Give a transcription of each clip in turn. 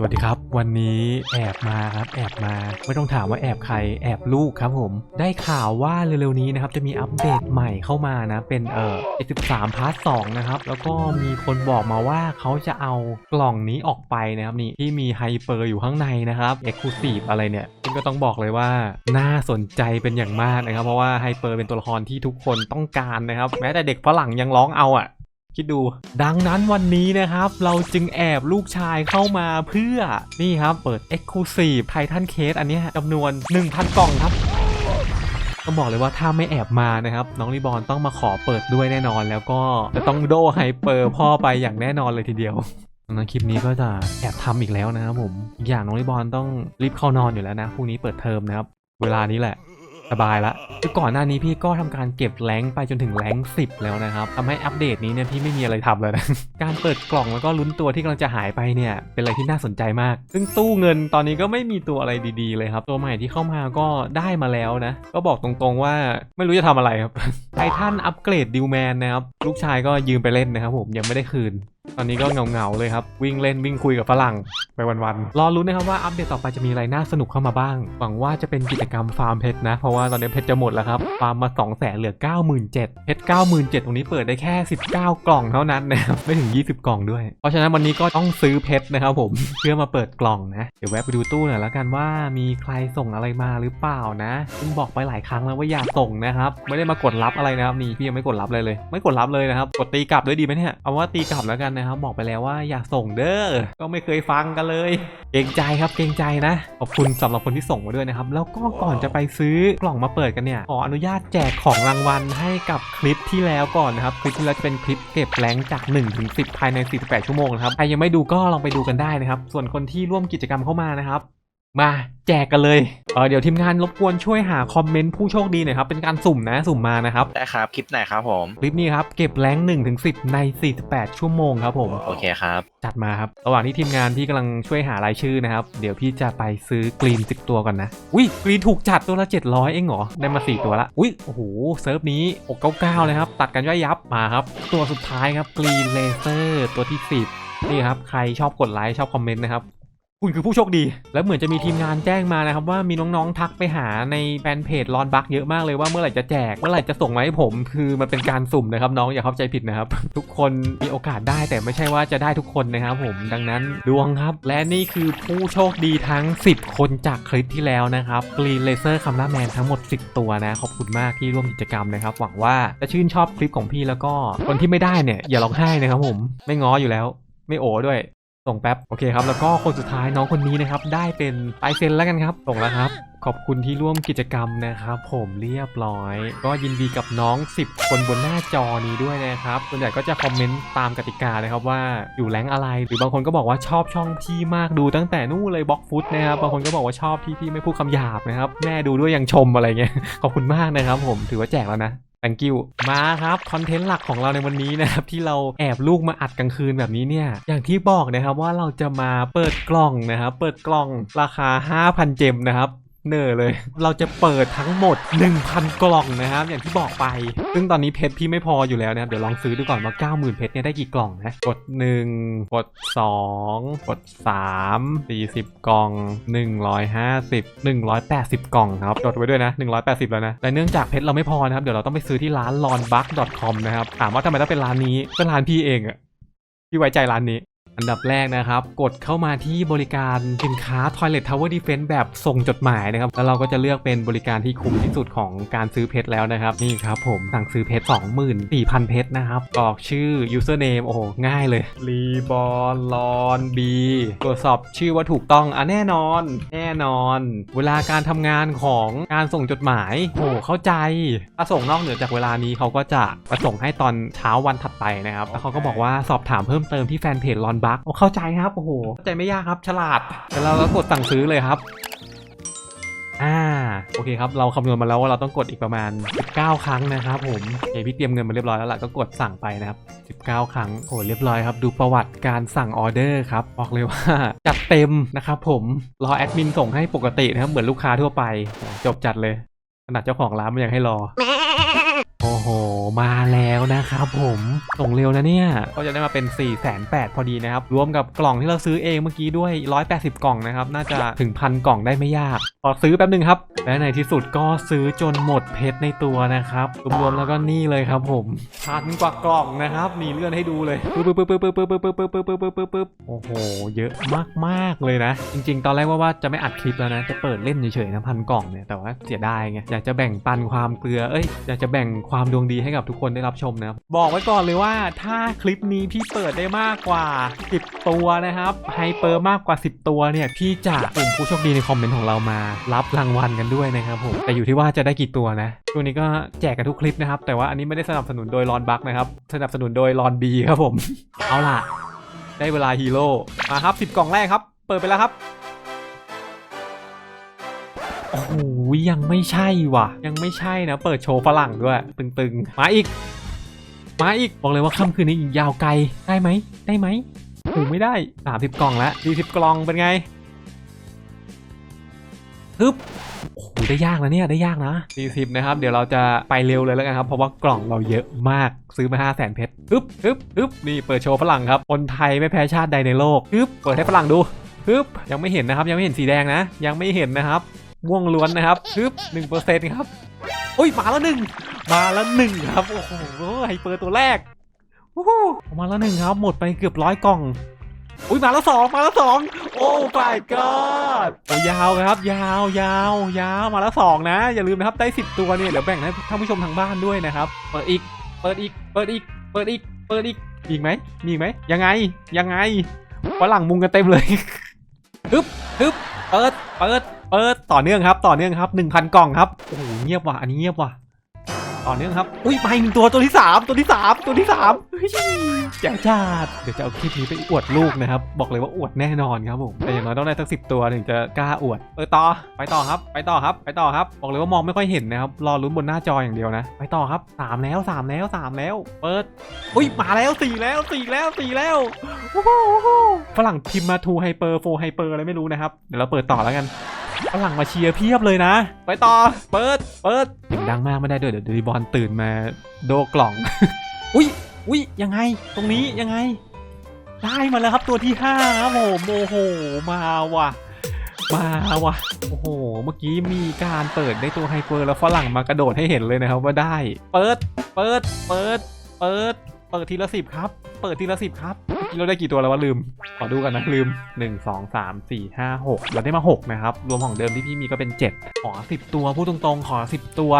สวัสดีครับ วันนี้แอบมาครับ แอบมาไม่ต้องถามว่าแอบใครแอบลูกครับผม ได้ข่าวว่าเร็วๆนี้นะครับจะมีอัปเดตใหม่เข้ามานะ เป็นเอ่อ73พาร์ท2นะครับ แล้วก็มีคนบอกมาว่าเขาจะเอากล่องนี้ออกไปนะครับนี่ที่มีไฮเปอร์อยู่ข้างในนะครับ e x c l u s i v e อะไรเนี่ยซึ่งก็ต้องบอกเลยว่าน่าสนใจเป็นอย่างมากนะครับ เพราะว่าไฮเปอร์เป็นตัวละครที่ทุกคนต้องการนะครับ แม้แต่เด็กฝรั่งยังร้องเอาอะ คิดดู ดังนั้นวันนี้นะครับ เราจึงแอบลูกชายเข้ามาเพื่อนี่ครับ เปิด Exclusive Titan Case อันนี้จำนวน 1,000 กล่องครับต้องบอกเลยว่าถ้าไม่แอบมานะครับ น้องรีบอลต้องมาขอเปิดด้วยแน่นอน แล้วก็จะต้องโดไฮเปอร์พ่อไปอย่างแน่นอนเลยทีเดียวดังนั้นคลิปนี้ก็จะแอบทำอีกแล้วนะครับผมอีกอย่างน้องรีบอลต้องรีบเข้านอนอยู่แล้วนะพรุ่งนี้เปิดเทอมนะครับ เวลานี้แหละ สบายละคือก่อนหน้านี้พี่ก็ทำการเก็บแรงไปจนถึงแรงค์10แล้วนะครับทำให้อัปเดตนี้เนี่ยพี่ไม่มีอะไรทำเลยนะ การเปิดกล่องแล้วก็ลุ้นตัวที่กำลังจะหายไปเนี่ย เป็นอะไรที่น่าสนใจมาก ซึ่งตู้เงินตอนนี้ก็ไม่มีตัวอะไรดีๆเลยครับ ตัวใหม่ที่เข้ามาก็ได้มาแล้วนะ ก็บอกตรงๆว่าไม่รู้จะทำอะไรครับไททันอัปเกรดดิวแมนนะครับลูกชายก็ยืมไปเล่นนะครับผมยังไม่ได้คืน ตอนนี้ก็เงาๆเลยครับ วิ่งเล่นวิ่งคุยกับฝรั่งไปวันๆ รอรุ้นะครับว่าอัปเดตต่อไปจะมีอะไรน่าสนุกเข้ามาบ้าง หวังว่าจะเป็นกิจกรรมฟาร์มเพชรนะ เพราะว่าตอนนี้เพชรจะหมดแล้วครับ ฟาร์มมา2 0 0แสนเหลือ 97,000เพชร97,000ตรงนี้เปิดได้แค่ 19 กล่องเท่านั้นนะครับ ไม่ถึง 20 กล่องด้วย เพราะฉะนั้นวันนี้ก็ต้องซื้อเพชรนะครับผม เพื่อมาเปิดกล่องนะ เดี๋ยวแวะไปดูตู้หน่อยแล้วกันว่ามีใครส่งอะไรมาหรือเปล่านะซึ่งบอกไปหลายครั้งแล้วว่าอย่าส่งนะครับ ไม่ได้มากดรับอะไรนะครับนี่พี่ยังไม่กดรับเลยเลย ไม่กดรับเลยนะครับ กดตีกลับด้วยดีไหมเนี่ย เอาว่าตีกลับแล้วกันนะครับบอกไปแล้วว่าอย่าส่งเด้อก็ไม่เคยฟังกันเลย เกรงใจครับเกรงใจนะขอบคุณสำหรับคนที่ส่งมาด้วยนะครับ แล้วก็ก่อนจะไปซื้อกล่องมาเปิดกันเนี่ยขออนุญาตแจกของรางวัลให้กับคลิปที่แล้วก่อนนะครับคลิปที่แล้วจะเป็นคลิปเก็บแรงจาก1ถึง10 ภายใน 48 ชั่วโมงนะครับใครยังไม่ดูก็ลองไปดูกันได้นะครับ ส่วนคนที่ร่วมกิจกรรมเข้ามานะครับ มาแจกกันเลยเออเดี๋ยวทีมงานรบกวนช่วยหาคอมเมนต์ผู้โชคดีหน่อยครับ เป็นการสุ่มนะสุ่มมานะครับ ได้ครับ คลิปไหนครับผม คลิปนี้ครับ เก็บแรงค์1ถึง10ใน 48 ชั่วโมงครับผม โอเคครับ จัดมาครับ ระหว่างที่ทีมงานที่กำลังช่วยหารายชื่อนะครับ เดี๋ยวพี่จะไปซื้อกรีนสิบตัวก่อนนะ อุ้ยกรีนถูกจัดตัวละ 700 เองเหรอ ได้มา 4 ตัวละ อุ้ยโอ้โหเซิร์ฟนี้699เลยครับตัดกันย่อยยับมาครับตัวสุดท้ายครับกรีนเลเซอร์ตัวที่ 10นี่ครับใครชอบกดไลค์ชอบคอมเมนต์นะครับ คุณคือผู้โชคดี แล้วเหมือนจะมีทีมงานแจ้งมานะครับว่ามีน้องๆทักไปหาในแฟนเพจลอนบักเยอะมากเลยว่าเมื่อไหร่จะแจกเมื่อไหร่จะส่งมาให้ผมคือมันเป็นการสุ่มนะครับน้องอย่าเข้าใจผิดนะครับ ทุกคนมีโอกาสได้แต่ไม่ใช่ว่าจะได้ทุกคนนะครับผมดังนั้นดวงครับ และนี่คือผู้โชคดีทั้ง 10 คนจากคลิปที่แล้วนะครับกรีนเลเซอร์คัมล่าแมนทั้งหมด 10 ตัวนะขอบคุณมากที่ร่วมกิจกรรมนะครับหวังว่าจะชื่นชอบคลิปของพี่แล้วก็คนที่ไม่ได้เนี่ยอย่าร้องไห้นะครับผมไม่ง้ออยู่แล้ว ไม่โอด้วย ส่งแป๊บโอเคครับแล้วก็คนสุดท้ายน้องคนนี้นะครับได้เป็นลายเซ็นแล้วกันครับส่งแล้วครับขอบคุณที่ร่วมกิจกรรมนะครับผมเรียบร้อย ก็ยินดีกับน้อง 10 คนบนหน้าจอนี้ด้วยนะครับส่วนใหญ่ก็จะคอมเมนต์ตามกติกาเลยครับว่าอยู่แรงอะไร หรือบางคนก็บอกว่าชอบช่องพี่มากดูตั้งแต่นู่นเลยบล็อกฟุตนะครับบางคนก็บอกว่าชอบที่พี่ไม่พูดคำหยาบนะครับแม่ดูด้วยยังชมอะไรเงี้ยขอบคุณมากนะครับผมถือว่าแจกแล้วนะ thank you มาครับคอนเทนต์หลักของเราในวันนี้นะครับที่เราแอบลูกมาอัดกลางคืนแบบนี้เนี่ยอย่างที่บอกนะครับว่าเราจะมาเปิดกล่องนะครับเปิดกล่องราคา 5,000 เจมนะครับ เนอเลย เราจะเปิดทั้งหมด 1,000 กล่องนะครับ อย่างที่บอกไป ซึ่งตอนนี้เพชรพี่ไม่พออยู่แล้วนะครับเดี๋ยวลองซื้อดูก่อนว่า 90,000 เพชรเนี่ยได้กี่กล่องนะกด 1 กด 2 กด 3 40 กล่อง 150 180 กล่องครับจดไว้ด้วยนะ 180 แล้วนะ แต่เนื่องจากเพชรเราไม่พอนะครับ เดี๋ยวเราต้องไปซื้อที่ร้าน lonbuck.com นะครับ ถามว่าทำไมต้องเป็นร้านนี้ก็ร้านพี่เองอะพี่ไว้ใจร้านนี้ อันดับแรกนะครับ กดเข้ามาที่บริการสินค้า Toilet Tower Defense แบบส่งจดหมายนะครับ แล้วเราก็จะเลือกเป็นบริการที่คุ้มที่สุดของการซื้อเพชรแล้วนะครับ นี่ครับผมสั่งซื้อเพชร24,000 เพชรนะครับกรอกชื่อ username โอ้ง่ายเลยรีบอลลอนบีตรวจสอบชื่อว่าถูกต้องอะแน่นอน แน่นอน เวลาการทำงานของการส่งจดหมายโอ้โหเข้าใจถ้าส่งนอกเหนือจากเวลานี้เขาก็จะมาส่งให้ตอนเช้าวันถัดไปนะครับแล้วเขาก็บอกว่าสอบถามเพิ่มเติมที่แฟนเพจลอนบักเข้าใจครับ โอ้โห เข้าใจไม่ยากครับ ฉลาดแล้วเราก็กดสั่งซื้อเลยครับ อ่า โอเคครับ เราคำนวณมาแล้วว่าเราต้องกดอีกประมาณ 19 ครั้งนะครับผมเอยพี่เตรียมเงินมาเรียบร้อยแล้วล่ะ ก็กดสั่งไปนะครับ 19 ครั้ง โอ้เรียบร้อยครับ ดูประวัติการสั่งออเดอร์ครับ บอกเลยว่า จัดเต็มนะครับผม รอแอดมินส่งให้ปกตินะครับ เหมือนลูกค้าทั่วไป จบจัดเลย ขนาดเจ้าของร้านมันยังให้รอ โอ้โห มาแล้ว นะครับผมส่งเร็วนะเนี่ยก็จะได้มาเป็น 4 8 0 0 0พอดีนะครับ รวมกับกล่องที่เราซื้อเองเมื่อกี้ด้วย 180 กล่องนะครับ น่าจะถึงพันกล่องได้ไม่ยากพอซื้อแป๊บหนึงครับ และในที่สุดก็ซื้อจนหมดเพชรในตัวนะครับรวมๆแล้วก็นี่เลยครับผมพันกว่ากล่องนะครับนี่เลื่อนให้ดูเลยปึ๊บปึ๊บปึ๊บปึ๊บปึ๊บปึ๊บปึ๊บปึ๊บปึ๊บปึ๊บปึ๊บปึ๊บโอ้โห เยอะมากๆเลยนะ จริง ๆ ตอนแรกว่าว่าจะไม่อัดคลิปแล้วนะจะเปิดเล่นเฉยๆนะพันกล่องเนี่ยแต่ว่าเสียดายไงอยากจะแบ่งปันความเกลือเอ้ยอยากจะแบ่งความดวงดีให้กับทุกคนได้รับชมนะบอกไว้ก่อนเลยว่าถ้าคลิปนี้พี่เปิดได้มากกว่า 10 ตัวนะครับไฮเปอร์มากกว่า 10 ตัวเนี่ยพี่จะสุ่มผู้โชคดีในคอมเมนต์ของเรามา รับรางวัลกันด้วยนะครับผมแต่อยู่ที่ว่าจะได้กี่ตัวนะช่วงนี้ก็แจกกันทุกคลิปนะครับ แต่ว่าอันนี้ไม่ได้สนับสนุนโดยรอนบักนะครับสนับสนุนโดยรอนบีครับผมเอาล่ะ ได้เวลาฮีโร่มาครับ 10 กล่องแรกครับ เปิดไปแล้วครับโอ้โหยังไม่ใช่ว่ะ ยังไม่ใช่นะ เปิดโชว์ฝรั่งด้วย ตึงๆ มาอีก มาอีก บอกเลยว่าค่ำคืนนี้ยาวไกล ได้ไหม ได้ไหมโอ้ไม่ได้30กล่องแล้ว40กล่องเป็นไงฮึบโอ้โหได้ยากแล้วเนี่ย ได้ยากนะ 40 นะครับ เดี๋ยวเราจะไปเร็วเลยแล้วกันครับ เพราะว่ากล่องเราเยอะมาก ซื้อมา 5 0 0 0 0 0เพชรฮึบฮึบฮึบนี่เปิดโชว์ฝรั่งครับ คนไทยไม่แพ้ชาติใดในโลกฮึบเปิดให้ฝรั่งดูฮึบยังไม่เห็นนะครับ ยังไม่เห็นสีแดงนะ ยังไม่เห็นนะครับม่วงล้วนนะครับฮึบหนึ่งเปอร์เซ็นต์ครับ อุ้ย มาแล้วหนึ่ง มาแล้วหนึ่งครับ โอ้โหไฮเปอร์ตัวแรกมาแล้วหนึ่งครับ หมดไปเกือบร้อยกล่อง อุ้ยมาแล้วสองมาแล้วสองโอ้ my god โอ้ยาวครับ ยาวยาวยาวมาแล้วสองนะ อย่าลืมนะครับได้สิบตัวเนี่ยเดี๋ยวแบ่งให้ท่านผู้ชมทางบ้านด้วยนะครับ เปิดอีก เปิดอีก เปิดอีก เปิดอีก เปิดอีกมีอีกไหมมีอีกไหม ยังไง ยังไงฝรั่งมุงกันเต็มเลยฮึบฮึบเปิด เปิด เปิด ต่อเนื่องครับ ต่อเนื่องครับ 1,000 กล่องครับ โอ้โห เงียบว่ะ อันนี้เงียบว่ะ ต่อเนื่องครับ อุ้ยไปหนึ่งตัวตัวที่สามตัวที่สามตัวที่สามเฮ้ยแจ๋วจ้าดเดี๋ยวจะเอาคลิปนี้ไปอวดลูกนะครับ บอกเลยว่าอวดแน่นอนครับผมแต่อย่างน้อยต้องได้สักสิตัวถึงจะกล้าอวดเออต่อไปต่อครับ ไปต่อครับ ไปต่อครับ บอกเลยว่ามองไม่ค่อยเห็นนะครับรอลุ้นบนหน้าจออย่างเดียวนะ ไปต่อครับสามแล้วสามแล้วสามแล้ว เปิดอุ้ยมาแล้วสี่แล้วสี่แล้วสี่แล้วโอ้โหโอ้โหฝรั่งพิมพ์มาทูไฮเปอร์โฟไฮเปอร์อะไรไม่รู้นะครับเดี๋ยวเราเปิดต่อแล้วกันฝรั่งมาเชียร์เพียบเลยนะ ไปต่อ เปิด เปิดเสียง ดังมากไม่ได้ด้วยเดี๋ยวดีบอลตื่นมาโดกล่อง อุ้ยอุ้ยยังไง ตรงนี้ยังไง ได้มาแล้วครับตัวที่ห้าครับผมโอ้โหมาว่ะ มาว่ะโอ้โห เมื่อกี้มีการเปิดได้ตัวไฮเปอร์แล้วฝรั่งมากระโดดให้เห็นเลยนะครับว่าได้ เปิด เปิด เปิด เปิด เปิดทีละสิบครับ เปิดทีละสิบครับเราได้กี่ตัวแล้ววะลืม ขอดูกันนะลืม 1 2 3 4 5 6 เราได้มา 6 นะครับ รวมของเดิมที่พี่มีก็เป็น 7 ขอ 10 ตัวพูดตรงๆ ขอ 10 ตัว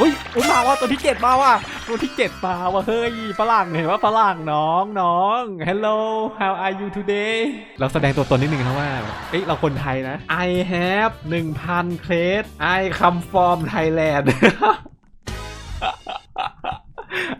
อุ้ยอุ้ยมาว่าตัวที่ 7 มาว่ะตัวที่ 7 มาว่ะเฮ้ยฝรั่งเห็นว่าฝรั่งน้องน้อง hello how are you today เราแสดงตัวตนนิดนึงนะว่าเอ้ยเราคนไทยนะ I have 1,000เครด I come from Thailand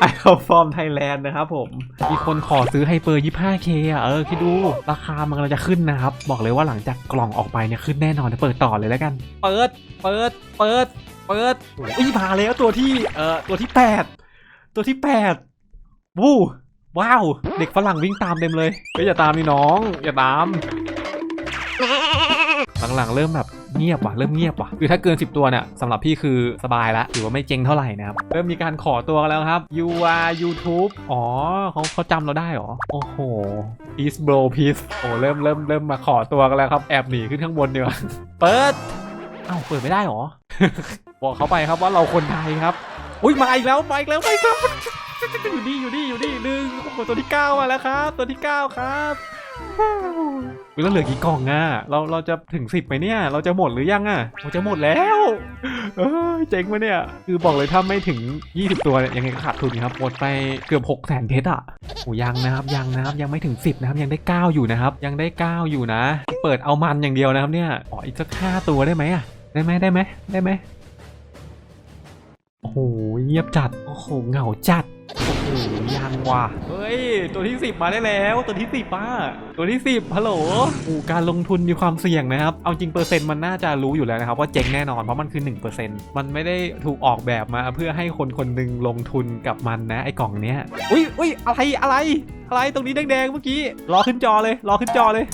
ไอคอฟอร์มไทยแลนด์นะครับผม มีคนขอซื้อไฮเปอร์ 25K อะ เออ คิดดู ราคามันกำลังจะขึ้นนะครับ บอกเลยว่าหลังจากกล่องออกไปเนี่ยขึ้นแน่นอนเดี๋ยวเปิดต่อเลยแล้วกัน เปิด เปิด เปิด เปิดอุ้ยมาแล้วตัวที่ เอ่อ ตัวที่ 8 ตัวที่ 8 วู้ว้าว เด็กฝรั่งวิ่งตามเต็มเลยเฮ้ยอย่าตามนี่น้อง อย่าตาม หลังๆเริ่มแบบเงียบว่ะเริ่มเงียบว่ะคือถ้าเกิน 10 ตัวเนี่ยสำหรับพี่คือสบายแล้วถือว่าไม่เจ๊งเท่าไหร่นะครับเริ่มมีการขอตัวกันแล้วครับ you are YouTube อ๋อเขาเขาจำเราได้เหรอ โอ้โห peace bro peace โอ้เริ่มเริ่มเริ่มมาขอตัวกันแล้วครับแอบหนีขึ้นข้างบนดีกว่าเปิดเอ้าเปิดไม่ได้เหรอ บอกเขาไปครับว่าเราคนไทยครับอุ้ยมาอีกแล้วมาอีกแล้วมาอีกแล้วอยู่นี่อยู่นี่อยู่นี่หนึ่งโอ้โหตัวที่เก้ามาแล้วครับ ตัวที่เก้าครับ อุ๊ยแล้วเหลือกี่กล่องอะ เราเราจะถึงสิบไหมเนี่ย เราจะหมดหรือยังอะเราจะหมดแล้วเอ้ยเจ๋งวะเนี่ย คือบอกเลยถ้าไม่ถึง 20 ตัวเนี่ยยังไงก็ขาดทุนครับหมดไปเกือบ6 0 0 0 0เพชรอะโอ้ยังนะครับยังนะครับยังไม่ถึง 10 นะครับยังได้ 9 อยู่นะครับ ยังได้ 9 อยู่นะ เปิดเอามันอย่างเดียวนะครับเนี่ยอ๋ออีกสัก5ตัวได้ไหมอะได้ไหมได้ไหมได้ไหม โอ้โหเงียบจัด โอ้โหเหงาจัด โอ้โหยังว่ะ เฮ้ย ตัวที่ 10 มาได้แล้ว ตัวที่10ป้า ตัวที่ 10ฮัลโหลอ้การลงทุนมีความเสี่ยงนะครับ เอาจริงเปอร์เซ็นต์มันน่าจะรู้อยู่แล้วนะครับว่าเจ๊งแน่นอนเพราะมันคือ 1%มันไม่ได้ถูกออกแบบมาเพื่อให้คนคนหนึ่งลงทุนกับมันนะไอ้กล่องเนี้ย อุ้ยอุ้ยอะไรอะไร อะไรตรงนี้แดงๆเมื่อกี้ รอขึ้นจอเลย รอขึ้นจอเลย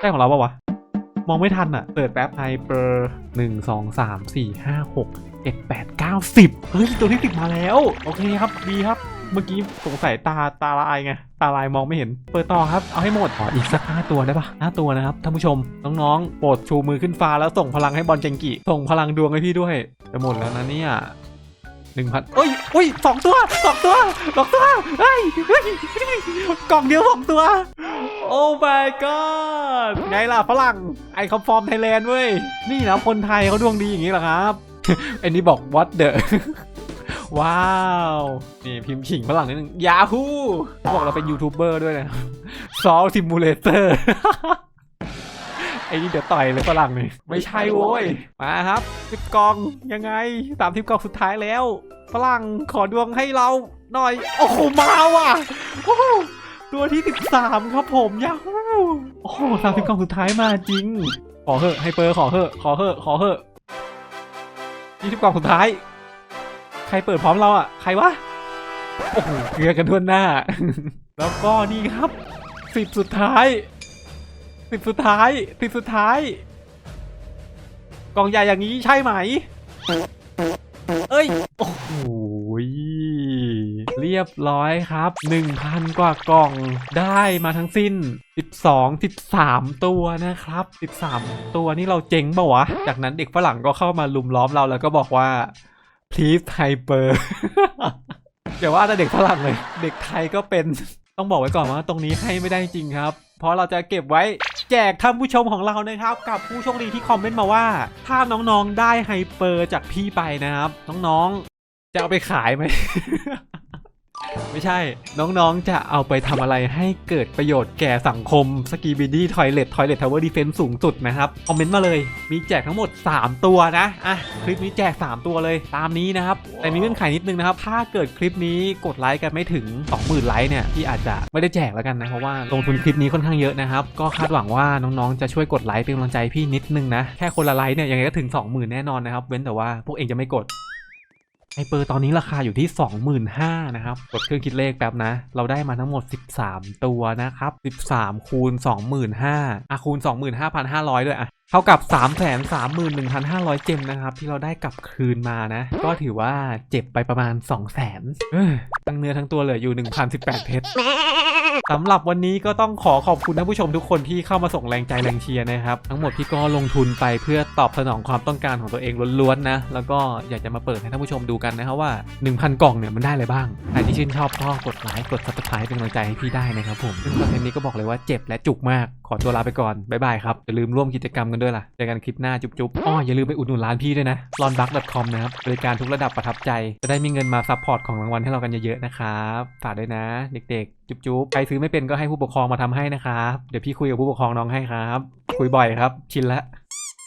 ใช่ของเราปะวะ มองไม่ทันอะ เปิดแป๊บไฮเปอร์หนึ่งสองสามสี่ห้าหกเจ็ดแปดเก้าสิบเฮ้ย ตัวที่สิบมาแล้ว โอเคครับดีครับเมื่อกี้สงสัยตาตาลายไง ตาลายมองไม่เห็น เปิดต่อครับ เอาให้หมดออีกสักห้าตัวได้ปะห้าตัวนะครับ ท่านผู้ชม น้องๆ โปรดชูมือขึ้นฟ้าแล้วส่งพลังให้บอลเจงกิ ส่งพลังดวงให้พี่ด้วย จะหมดแล้วนะเนี่ย หนึ่งพันเอ้ยเอ้ยสองตัวสองตัวสองตัวเฮ้ยเฮ้ยกล่องเดียวสองตัว โอ้ my god ไงล่ะฝรั่งไอคอมฟอร์มไทยแลนด์เว้ย นี่นะคนไทยเขาดวงดีอย่างนี้เหรอครับอันนี้บอก what the ว้าว นี่พิมพ์ขิงฝรั่งนิดนึง Yahoo บอกเราเป็นยูทูบเบอร์ด้วยนะซอลซิมูเลเตอร์ ไอ้นี่เดี๋ยวต่อยเลยฝรั่งนี่ไม่ใช่โว้ย มาครับสิบกล่องยังไงสามสิบกล่องสุดท้ายแล้ว ฝรั่งขอดวงให้เราหน่อย โอ้โห มาว่ะโอ้โหตัวที่13ครับผมยาฮูโอ้โหสามสิบกล่องสุดท้ายมาจริง ขอเหอะไฮเปอร์ขอเหอะขอเหอะขอเหอะยี่สิบกล่องสุดท้าย ใครเปิดพร้อมเราอะ ใครวะ โอ้โหเกลือกันทั่วหน้า แล้วก็นี่ครับสิบสุดท้าย สิบสุดท้ายสิบสุดท้ายกล่องใหญ่อย่างนี้ใช่ไหม เอ้ย โอ้โหยเรียบร้อยครับ 1,000 กว่ากล่องได้มาทั้งสิ้น 12 13 ตัวนะครับ 13 ตัวนี่เราเจ๋งปะวะ จากนั้นเด็กฝรั่งก็เข้ามาลุมล้อมเราแล้วก็บอกว่า please hyper เดี๋ยวว่าแต่เด็กฝรั่งเลย เด็กไทยก็เป็น ต้องบอกไว้ก่อนว่าตรงนี้ให้ไม่ได้จริงครับ เพราะเราจะเก็บไว้ แจกท่านผู้ชมของเรานะครับ กับผู้โชคดีที่คอมเมนต์มาว่า ถ้าน้องๆได้ไฮเปอร์จากพี่ไปนะครับ น้องๆ จะเอาไปขายไหม ไม่ใช่น้องๆจะเอาไปทำอะไรให้เกิดประโยชน์แก่สังคมสกีบิดี้ทอยเลททอยเลททาวเวอร์ดีเฟนซ์สูงสุดนะครับ คอมเมนต์มาเลย มีแจกทั้งหมด 3 ตัวนะ อะ คลิปนี้แจก 3 ตัวเลยตามนี้นะครับ แต่มีเงื่อนไขนิดนึงนะครับ ถ้าเกิดคลิปนี้กดไลค์กันไม่ถึง 20,000 ไลค์เนี่ยพี่อาจจะไม่ได้แจกแล้วกันนะเพราะว่าลงทุนคลิปนี้ค่อนข้างเยอะนะครับก็คาดหวังว่าน้องๆจะช่วยกดไลค์เป็นกำลังใจให้พี่นิดนึงนะแค่คนละไลค์เนี่ยยังไงก็ถึง 20,000 แน่นอนนะครับเว้นแต่ว่าพวกเองจะไม่กด ไอเปอร์ตอนนี้ราคาอยู่ที่ 25,000นะครับ กดเครื่องคิดเลขแป๊บนะ เราได้มาทั้งหมด 13 ตัวนะครับ 13 คูณ 25,000อะคูณ 25,500 ด้วยอะเท่ากับ 331,500 เจมนะครับ ที่เราได้กลับคืนมานะ ก็ถือว่าเจ็บไปประมาณ 200,000ตั้งเนื้อทั้งตัวเหลืออยู่ 1,018 เพชร สำหรับวันนี้ก็ต้องขอขอบคุณท่านผู้ชมทุกคนที่เข้ามาส่งแรงใจแรงเชียร์นะครับทั้งหมดพี่ก็ลงทุนไปเพื่อตอบสนองความต้องการของตัวเองล้วนๆนะแล้วก็อยากจะมาเปิดให้ท่านผู้ชมดูกันนะครับว่า 1,000 กล่องเนี่ยมันได้อะไรบ้างใครที่ชื่นชอบก็กดไลค์กด subscribe เป็นกำลังใจให้พี่ได้นะครับผมซึ่งคอนเทนต์นี้ก็บอกเลยว่าเจ็บและจุกมาก ขอตัวลาไปก่อน บ๊ายบายครับ อย่าลืมร่วมกิจกรรมกันด้วยล่ะเจอกันคลิปหน้าจุ๊บๆอ้ออย่าลืมไปอุดหนุนร้านพี่ด้วยนะ l o n b u c k c o m นะครับ บริการทุกระดับประทับใจ จะได้มีเงินมาซัพพอร์ตของรางวัลให้เรากันเยอะๆนะครับฝากด้วยนะ เด็กๆ จุ๊บๆใครซื้อไม่เป็นก็ให้ผู้ปกครองมาทำให้นะครับเดี๋ยวพี่คุยกับผู้ปกครองน้องให้ครับ คุยบ่อยครับชินละ